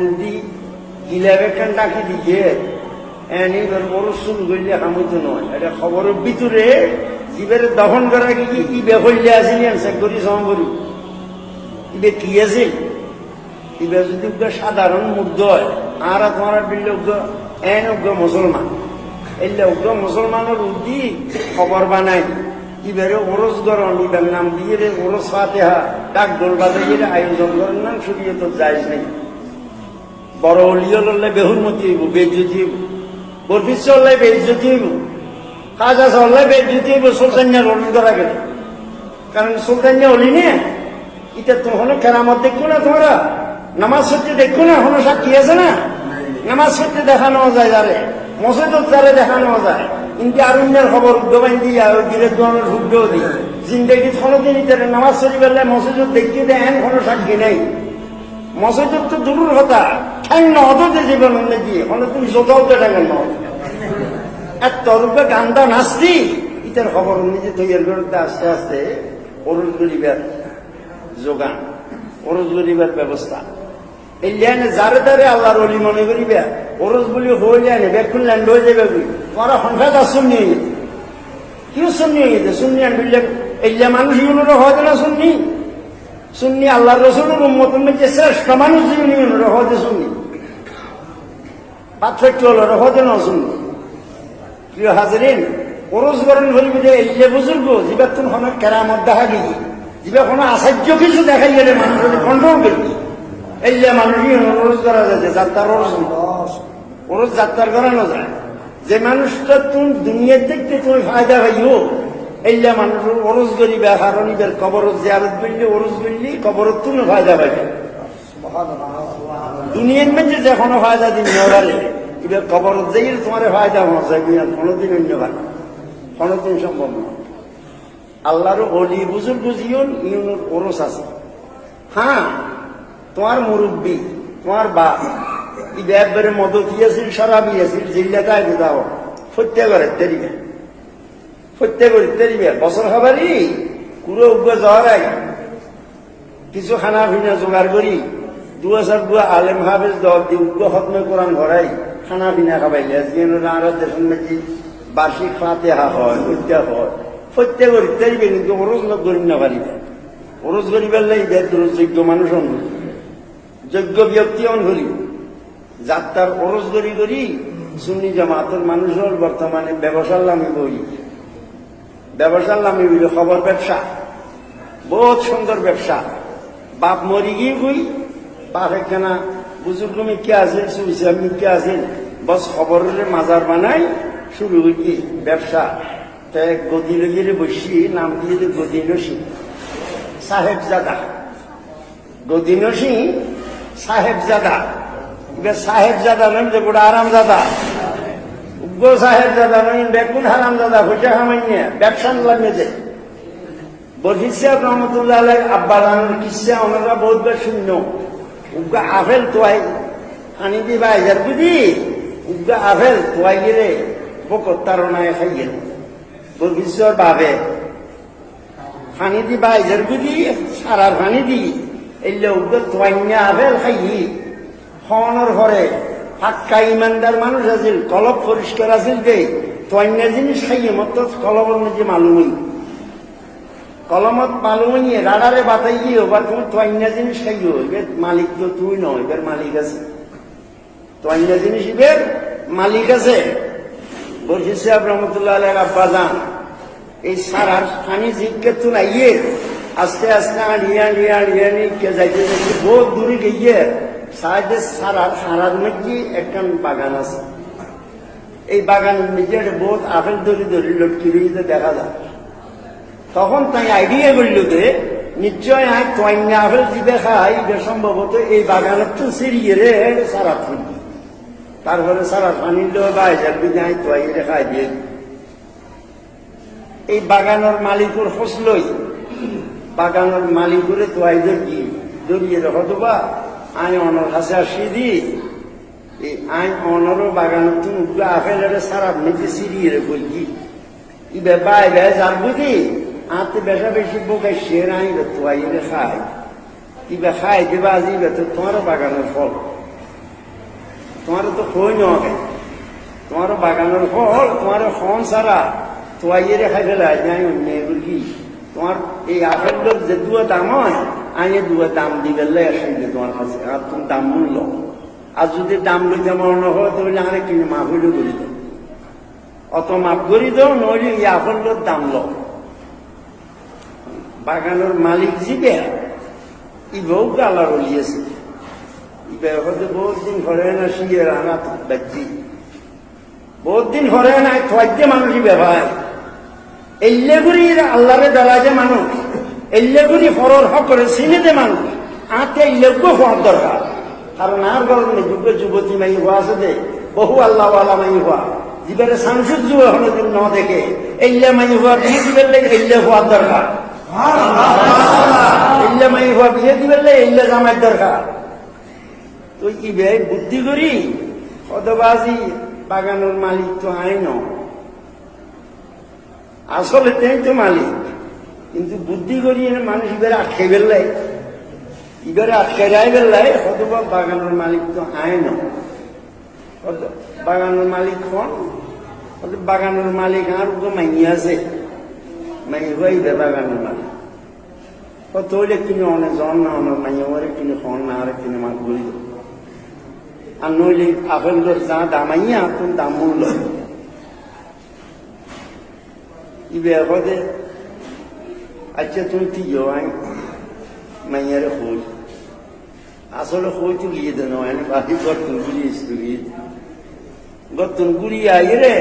উদি গিলাবে কেন ডাকি দিয়ে এনি বড় শুরু করলে হামিত নয় এটা খবরের ভিতরে জীবের দহন করা কি কি? হইলে আসেনি চেক করি সম করি। ইবে কি আছে ইবে যদি সাধারণ মুগ্ধ হয়, আর তোমার বিল্লে উগ্র, এন উগ্র মুসলমান। এলে উগ্র মুসলমানের উদ্দি খবর বানাই। ইবারে ওরস গরম ইবার নাম দিয়ে ওরস ফাতেহা। ডাক ডোল বাজাইয়ে আয়োজন করার নাম শুনিয়ে তো যাইস নাই। বড় অলিও লড়লে বেহুরমতি হইব বেজ্জতি হইব। বরফিস চললে বেজ্জতি হইব কাজা চললে বেজ্জতি হইব, সুলতানিয়া রোল করা গেলে। কারণ সুলতানিয়া হলি নে এটা তো হলো কেরামত দেখো না তোমরা? নামাজ সত্যি দেখো না হলো সাক্ষী আছে না? নামাজ সত্যি দেখানো যায় যারে, মসজিদ তারে দেখানো যায়। কিন্তু আরুণ্যের খবর উদ্যোগান দিয়া ওই গিরে দোয়ানোর হুদ্দেও দিই জিন্দগি কোনোদিন ইতারে নামাজ শরীফ বেলায় মসজিদ দেখতে দেয় এন কোনো সাক্ষী নেই। মসজিদ তো দূরের কথা। ঠ্যাং নহতে জীবন দিয়ে হলে তুমি যোগাও তো ঠ্যাং নহ এত রূপে গান্দা নাচতি ইতার খবর নিজে তৈরি করতে আস্তে আস্তে অরুজ গরিবের যোগান অরুজ গরিবের ব্যবস্থা। এই লিয়ানে যারে তারে আল্লাহর অলি মনে করিবে অরুজ বলি হয়ে আনে বেকুন ল্যান্ড হয়ে যাবে তোমার সংখ্যা তার শুনি হয়ে গেছে। কিউ শুনি হয়ে গেছে? শুনি আন বললে এই লিয়া মানুষ ইউনোর হয়তো না শুননি শুননি আল্লাহ রসুলের উম্মত মধ্যে শ্রেষ্ঠ মানুষ জীবনী হতে শুননি পার্থক্য হলো হতে না শুননি প্রিয় হাজারিন, ওরস গরম করিব যে এই যে বুজুর্গ যিবা তুমি কোনো কেরামত দেখা গেছি যিবা কোনো আশ্চর্য কিছু দেখাই গেলে মানুষের কন্ট্রোল এই যে মানুষই ওরস করা যায় যাত্রার ওরস ওরস যাত্রার করানো যায়। যে মানুষটা তুমি দুনিয়ার দেখতে তুমি ফায়দা পাইও এইলা মানুষের ওরস গরিবা কারণ ইবের কবরত জিয়ারত বললি ওরস বললি কবরত তুমি ফায়দা পাইবে। দুনিয়ার মধ্যে যে কোনো ফায়দা দিন নেওয়ারে এবার কবর যাই তোমার ফায়দা হচ্ছে কোনোদিন অন্য ভালো কোনোদিন সম্ভব নয় আল্লাহর অলি বুজুর বুঝিও ইউনোর ওরস আছে। হ্যাঁ তোমার মুরব্বী তোমার বাপ ইবে একবারে মদত ইয়াছিল সরাবি আছিল জিল্লাটা আগে দাও সত্যা করে তেরিবে সত্যা করে তেরিবে বছর খাবারই কুড়ো উগ্র যাওয়ার আগে কিছু খানা পিনা জোগাড় করি দু হাজার দু আলেম হাফেজ দল দি উগ্র হতমে ভরাই খানা পিনা খাবাইলে যিনি আর দেশের নাকি বার্ষিক হয় হত্যা হয়। সত্যা করি তেরিবে কিন্তু ওরজ লোক করি না পারিবে ওরজ বেদুর যোগ্য মানুষ হন যোগ্য ব্যক্তি হন করি যাত্রার ওরজ করি করি সুন্নি জামাতের মানুষের বর্তমানে ব্যবসার লামি বই ব্যবসার লামি বই খবর ব্যবসা। বহুত সুন্দর ব্যবসা। বাপ মরি গিয়ে কই, বাপ একখানা বুজুর্গ মিকে আছে সুইসা মিকে আছে বস খবরের মাজার বানাই, শুরু হইকি ব্যবসা। তাই গদি লগিয়ে বসি, নাম দিয়ে গদি নসি সাহেব জাদা গদি নসি সাহেব জাদা এবার সাহেব জাদা নয় যে গোটা আরাম উগ্র সাহেব দাদা নয় বেকুন হারাম দাদা হইটা খামাইনি ব্যবসা লাগিয়েছে বলছিস রহমতুল্লাহ আলাই আব্বা রানুর কিসা ওনারা বহুত বার শূন্য। উগা আফেল তোয়াই আনি দি বা হাজার বুঝি? উগা আফেল তোয়াই গেলে বকর তারনায় খাই গেল বলছিসর বাবে ফানি দি বা হাজার বুঝি? সারার ফানি দি। এলে উগা তোয়াই নিয়ে আফেল খাই খাওয়ানোর পরে ফাক্কা ইমানদার মানুষ আছিল কলব পরিষ্কার আছিল দে তোয়াইনা জিনিস খাইয়ে মতো কলবর মধ্যে মালুমই। কলমত মালুমিয়ে রাডারে বাতাই গিয়ে এবার তুমি তোয়াইনা জিনিস খাইও এবার মালিক তো তুই নয়, এবার মালিক আছে। তোয়াইনা জিনিস এবার মালিক আছে। বলছি সাহেব রহমতুল্লাহ আলের আব্বা যান এই সারার খানি জিজ্ঞে তো নাইয়ে, আস্তে আস্তে আড়িয়ে আড়িয়ে আড়িয়ে নিয়ে যাইতে যাইতে বহুত দূরে গিয়ে সাইডে সারার সারার মধ্যে একটা বাগান আছে। এই বাগানের মধ্যে বহুত আপেল দড়ি দড়ি লটকি রয়েছে, দেখা যায়। তখন তাই আইডিয়া করল যে, নিশ্চয় আই তোয়াইনা আপেল দিবে খাই সম্ভবত এই বাগানের তো সিরিয়ে রে সারা ফুলবি তারপরে সারা পানি বা হাজার দিকে আই তোয়াই রেখাই দিয়ে। এই বাগানের মালিকের ফসলই, বাগানের মালিকের তোয়াই ধরি ধরিয়ে রেখো দেবা আই অনর কাছে আসি দি। এই আই অনর বাগানের তুমি উগ্র আপেল সারা নিজে সিরিয়ে রে বলছি ইবে বাই বে যার বুঝি আতে বেশা বেশি বোকে শের আই তোয়াই রে খাই ই বে খাই দিবা আজিবে তো তোমারও বাগানের ফল। তোমারও তো খই নয় তোমারও বাগানের ফল তোমার খন সারা। তোয়াইয়েরে খাই ফেলা যাই অন্য কি তোমার এই আপেল যে দুয়া দাম হয় আইনে দুয়া দাম দিবে খাইবে তোমার কাছে। আর তুমি দাম মূল্য আর যদি দাম লইতে মনে হয়, তাহলে আরে কিনে মাফ হইলে করি দাও। অত মাফ করি দাও, নইলে এই আপেল লোক দাম লো বাগানের মালিক জিবে। ইবেও গালার উলিয়েছে ইবে হয়তো বহুত দিন ঘরে না শিয়ে রানা ব্যক্তি বহুত দিন ঘরে নাই থয়াইতে মানুষই ব্যবহার। এল্লেগুড়ি আল্লাহরে দাঁড়ায় মানুষ এল্লেগুড়ি ফরর হক করে চিনে যে মানুষ আতে এল্লেগ্য হওয়ার দরকার কারণ আর গরমে যুগ যুবতী মাই হওয়া আছে যে বহু আল্লাহওয়ালা মাই হওয়া জীবের সাংসদ যুব হলো ন দেখে এল্লে মাই হওয়া বিয়ে দিবেন লেগে এল্লে হওয়ার দরকার এল্লে মাই হওয়া বিয়ে দিবেন লেগে এল্লে জামাইয়ের দরকার তুই কি বে বুদ্ধি করি কতবাজি বাগানের মালিক তো আইন। আসলে তাই তো মালিক। কিন্তু বুদ্ধি করি এনে মানুষ ইবারে আটকে বেললাই ইবারে আটকে যাই বেললাই হতবা বাগানের মালিক তো আইন বাগানের মালিক কোন বাগানের মালিক আর তো মাইনি আছে। মাইনি হইবে বাগানের মালিক। কত হইলে কিনে অনেক জন না অনেক মাইনি ওরে কিনে খন না আর কিনে মাছ দেবো আর নইলে আপেলের যা দামাইয়া তুমি দাম মূল্য ইবে হদে আচ্ছা তুমি কি দেন আমি বাকি গর্তন গুড়ি এসে গিয়ে গর্তন গুড়ি আই রে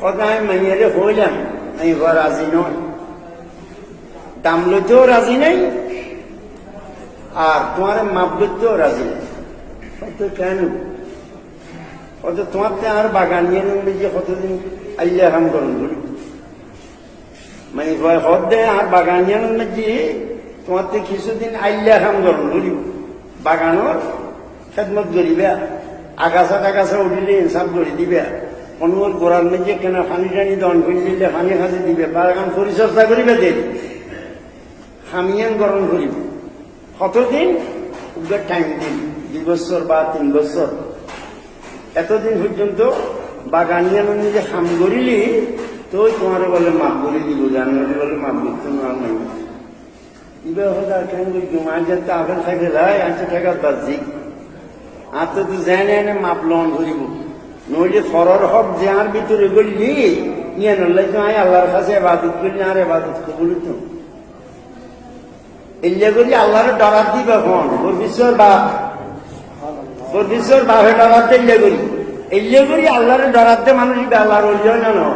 সদায় মাইয়ারে হইলাম আমি বা রাজি নয় দাম লইতেও রাজি নাই আর তোমার মাপ লইতেও রাজি নাই কত কেন কত তোমার তো আর বাগান নিয়ে নেবে যে কতদিন আল্লাহ কাম করুন বলি মানে হদ দে আর বাগান নিয়ে নেবে যে তোমার তো কিছুদিন আল্লাহ কাম করুন বলি বাগানোর খেদমত করিবে আগাছা টাগাছা উঠিলে ইনসাফ করে দিবে। অনুর গোড়ার মেঝে কেন পানি টানি দন করে দিলে পানি খাতে দিবে। বাগান পরিচর্যা করিবে দেব খামিয়ান গরম করিব। কতদিন? ওদের টাইম দিন। দুই বছর বা তিন বছর। এতদিন পর্যন্ত বাগানিয়া নিজে খাম করিলি তো তোমার বলে মাপ করে দিব জানুয়ারি বলে মাপ করতে না নাই ইবে হলে কেন মাঝে যাতে আপেল থাকে যায় আচ্ছা টাকা বাজি আর তো তুই এনে মাপ লন করিব নইলে ফরর হক যার ভিতরে গলি ইয়ে নলে তো আয় আল্লাহর কাছে এবাদত করলি আর এবাদত কবুল তো এলিয়া করি আল্লাহরে ডরার দিবে ওর বিশ্বর বাপ। বিশ্বর বাপে ডরাতে এলিয়া করি। এলিয়া করি আল্লাহরে ডরাতে মানুষ আল্লাহর অলিও জানো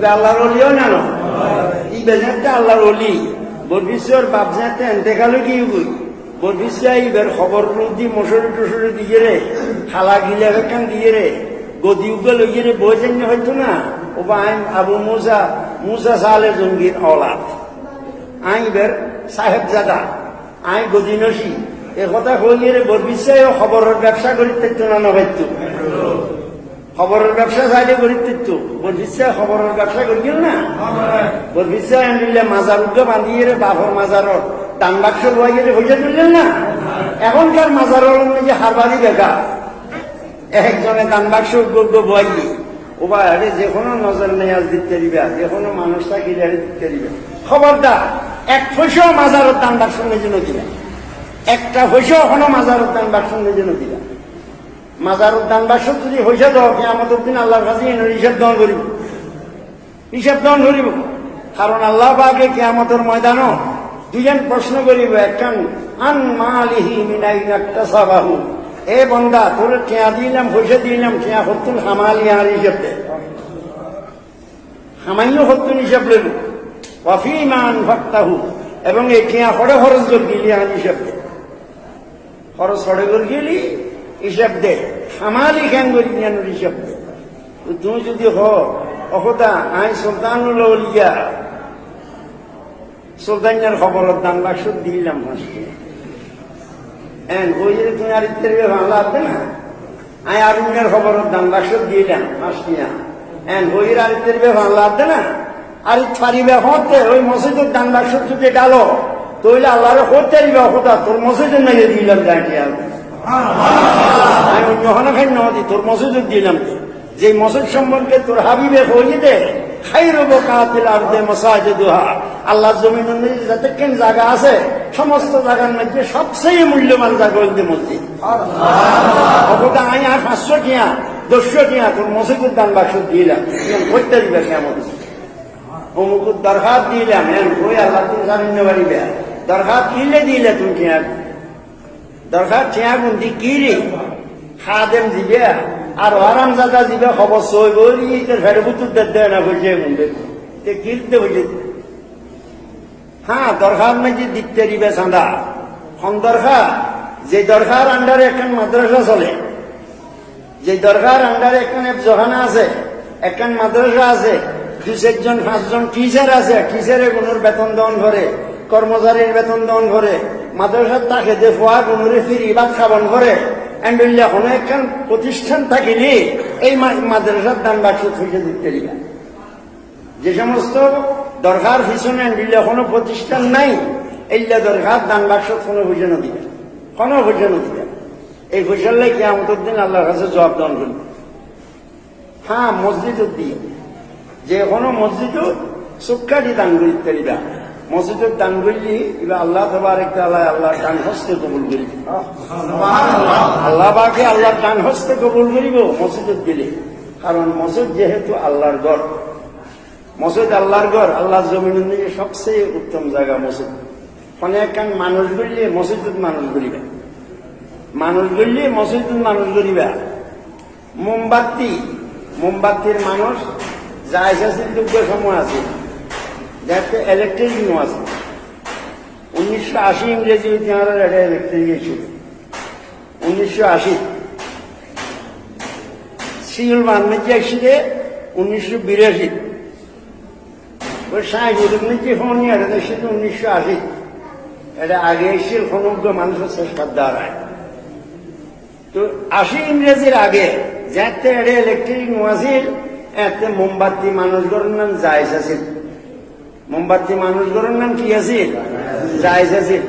ইবে আল্লাহর অলিও জানো ইবে যাতে আল্লাহর অলি। বোর বিশ্বর বাপ যাতে এন্তেকালো কি করি বোর বিশ্ব ইবের খবর দি মশরি টসরি দিয়ে রে, খালা গিলে কান দিয়ে রে, গদি উগে লইয়ে রে বই হয়তো না? ও বা আইন আবু মুসা মুসা সালে জঙ্গির অলাদ আইবের সাহেব জাদা আই গদিনসি এ কথা কইয়ে রে বরবিশ্বায় খবরের ব্যবসা করি তেতো না নবাইতো খবরের ব্যবসা করি তেতো বরবিশ্বায় খবরের ব্যবসা করিল না? বরবিশ্বায় আনিলে মাজার উদ্যোগ বান্ধিয়ে রে বাফর মাজারর দান বাক্স লইয়ে রে হইয়া তুললেন না? এখনকার মাজারর যে হারবারি বেকা একজনে দান বাক্স উদ্যোগ বয়াইলি ওবা আরে যে কোনো নজর নেয়াজ দিতে দিবে, যে কোনো মানুষটা কিলারে দিতে দিবে। খবরদার, এক পয়সাও মাজারের দান বাক্স যেন দিলা একটা পয়সাও এখনও মাজারের দান বাক্স যেন দিলা মাজারের দান বাক্স যদি হইসা দাও আমাদের দিন আল্লাহর কাছে হিসাব দন করিব। হিসাব দন করিব। কারণ আল্লাহ পাকে কেয়ামতের ময়দানও দুজন প্রশ্ন করিব একখান আন মালিহি মিনাই সাবাহু এ বন্দা, তোর কেয়া দিলাম, পয়সা দিলাম, কেয়া হতুন হামালি আর হিসাব দে। হামাইও হতুন হিসাব লইল। ওয়াফিমান ফাক্তাহু এবং এই কেয়া হরে করে গেলি আর হিসাব দে। খরচ হরে গেলি হিসাব দে হামালি কেন করি নিয়ানোর হিসাব দে তুমি যদি হ অহদা আই সুলতানুল উলিয়া সুলতানের খবরের দাম বাক্স দিলাম ফাঁসকে হ্যাঁ ওই যে তুমি আর ইত্যাদি ভালো আছে না? আই আরুণের খবরের দান বাক্স দিলাম ফাঁসকিয়া হ্যাঁ ওই আর ইত্যাদি ভালো আছে না? আর ফারিবে হতে ওই মসজিদের দান বাক্স যদি ডালো তইলে আল্লাহরে করতে দিবা কথা তোর মসজিদের নাকি দিলাম জানি আমি অন্য হনা খাই নদী তোর মসজিদ দিলাম যে মসজিদ সম্পর্কে তোর হাবিবে হইয়ে দে খাই রব কাতিল আর দে মসাজে দুহা আল্লাহ জমিন অনুযায়ী যতক্ষণ জায়গা আছে, সমস্ত জায়গার মধ্যে সবচেয়ে মূল্যবান জায়গা হইতে মসজিদ। অতটা আমি আর পাঁচশো টিয়া দশশো টিয়া, তোর মসজিদের দান বাক্স দিলাম। করতে দিবে কেমন? অমুক দরখাত দিলাম কই আল্লাহ তুমি জানেন না পারিবে দরখাত দিলে দিলে তুমি টিয়া? দরকার টিয়া গুন্দি কি রে? খাদেম দিবে, আর আরাম জাদা দিবে, খবর সই বলি ফেরে বুতুর দেয় না বলছে গুন্ডে তে কিরতে বলছে হ্যাঁ দরকার নাকি দিতে দিবে চাঁদা খন দরকার, যে দরকার আন্ডারে একখান মাদ্রাসা চলে। যে দরকার আন্ডারে একখান জহানা আছে, একখান মাদ্রাসা আছে, দু চারজন, পাঁচজন টিচার আছে টিচারে কোনোর বেতন দন করে, কর্মচারীর বেতন দন করে। মাদ্রাসার তাকে যে ফোয়া কোনোরে ফিরি ভাত খাবন করে এন্ডুল্লা কোনো একখান প্রতিষ্ঠান থাকিলে এই মাদ্রাসার দান বাক্স থেকে দিতে দিবে যে সমস্ত দরকার পিছনে দিলে কোনো প্রতিষ্ঠান নাই, এইলা দরকার দান বাক্স কোনো বুঝানো দিবে কোনো বুঝানো দিবে এই ফসলে কি আমাদের দিন আল্লাহর কাছে জবাব দান করবে হ্যাঁ মসজিদ দিয়ে যে কোনো মসজিদ সুখ্যাটি দান করিতে দিবা। মসজিদের দান করলি এবার আল্লাহ তোমার একটা আল্লাহ আল্লাহ দান হস্তে কবুল করিব। আল্লাহ বাকে আল্লাহর দান হস্তে কবুল করিব মসজিদের দিলে কারণ মসজিদ যেহেতু আল্লাহর গড় মসজিদ আল্লাহর ঘর আল্লাহর জমিনের দিকে সবচেয়ে উত্তম জায়গা মসজিদ। অনেক কান মানুষ গড়লে মসজিদ মানুষ গড়িবে। মানুষ গড়লে মসজিদ মানুষ গড়িবে। মোমবাতি মোমবাতির মানুষ যা এসেছে যোগ্য সময় আছে। যাতে ইলেকট্রিক আছে উনিশশো আশি ইংরেজি ইতিহাসের এটা ইলেকট্রিক ছিল। উনিশশো আশি। সিউল বান্মেজি আসলে উনিশশো বিরাশি। ওই ষাট উনিশশো ফোন এটা সেটা উনিশশো আশি। এটা আগে এসেছিল সমগ্র মানুষের চেষ্টার দ্বারায় তো আশি ইংরেজির আগে যাতে এটা ইলেকট্রিক নোয়াছিল এতে মোমবাতি মানুষগুলোর নাম জায়জ আছিল। মোমবাতি মানুষগুলোর নাম কি আছিল জায়জ আছিল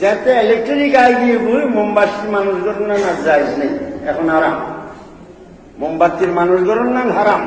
যাতে ইলেকট্রিক আই গিয়ে বই মোমবাতি মানুষগুলোর নাম আর জায়জ নেই। এখন আরাম মোমবাতির মানুষগুলোর নাম হারাম।